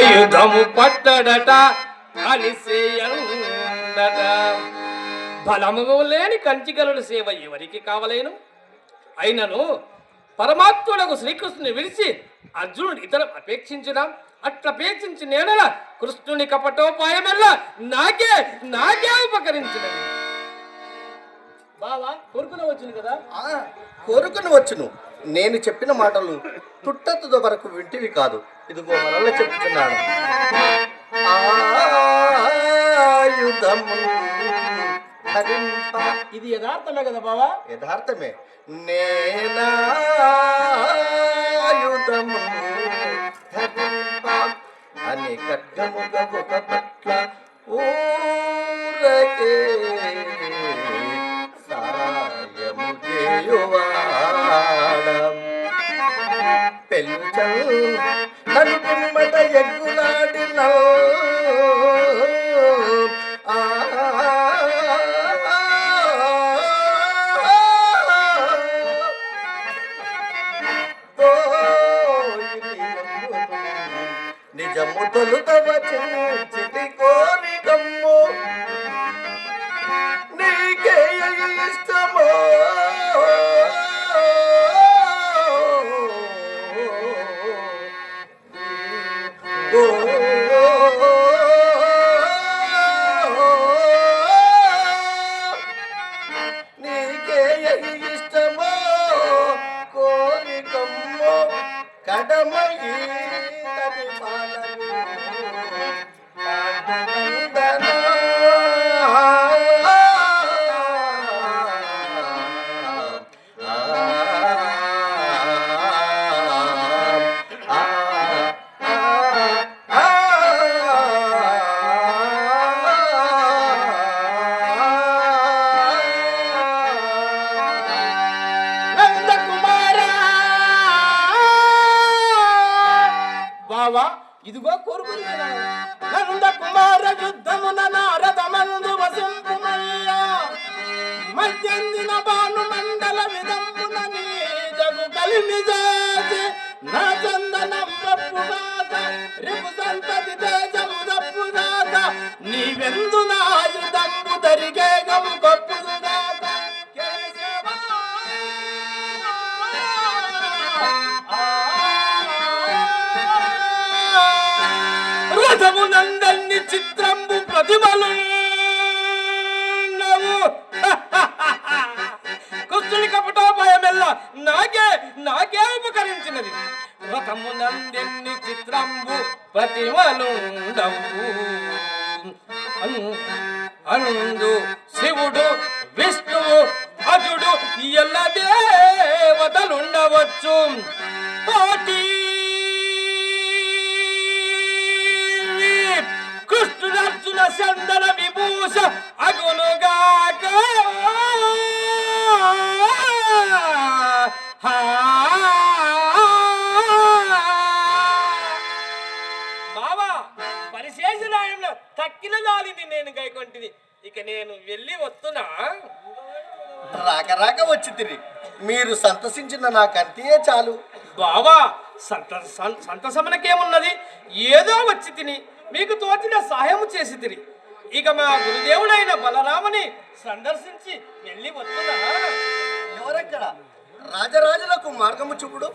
ఆయుధము పట్టడట అనిసేయందట బలము లేని కంచికలను సేవ ఎవరికి కావలేను? అయినను పరమాత్ముడకు శ్రీకృష్ణుని విడిచి అర్జునుడు ఇతర అపేక్షించుదాం. అట్లా అపేక్షించి నేనలా కృష్ణుని కపటోపాయమెల్లా నాకే నాకే ఉపకరించినది బావా కోరుకునే వచ్చింది కదా? కోరుకుని వచ్చును. నేను చెప్పిన మాటలు తుట్టతుద వరకు వింటివి కాదు. ఇదిగో మరల చెప్తున్నాను. ఇది యథార్థమే కదా బావా? యథార్థమే. నేనాయుధము ధరింప అని ఒక పట్ల ఊరకే. పెళ్ళుచల్ నన్ను పిమ్మట ఎగ్గులాడిన నిజము తొలుత చిటి கடமையில் బావా ఇదిగో కోరుకుని నందకుమార యుద్ధమున నారదమందు వసింపుమయ్యా. మధ్యందిన భాను మండల విదంబున నీ జగు కలిమి చేసి నా చందనం రప్పుగాక రిపు సంతతి తేజము నీవెందు నా ఆయుధంబు దరిగే రథము నందన్ని చిత్రంబు ప్రతిమలు కుస్తుని కపటోపాయమెల్ల నాకే నాకే ఉపకరించినది. రథము నందన్ని చిత్రంబు ప్రతిమలుండవు అను- అందు శివుడు విష్ణువు అజుడు ఎల్ల దేవతలుండవచ్చు. పోటీ చందన విభూష అగునుగాక బావా పరిశేష న్యాయంలో తక్కిన దానిని నేను గైకొంటిది ఇక నేను వెళ్ళి వస్తున్నా. రాక రాక వచ్చి తిరిగి మీరు సంతసించిన నాకంతే చాలు. బావా సంత సంతసమనకేమున్నది? ఏదో వచ్చి తిని. మీకు తోచిన సహాయం చేసి తిరిగి ఇక మా గురుదేవుడైన బలరాముని సందర్శించి వెళ్ళి వస్తున్నా. ఎవరెక్కడ? రాజరాజులకు మార్గము చూపుడు.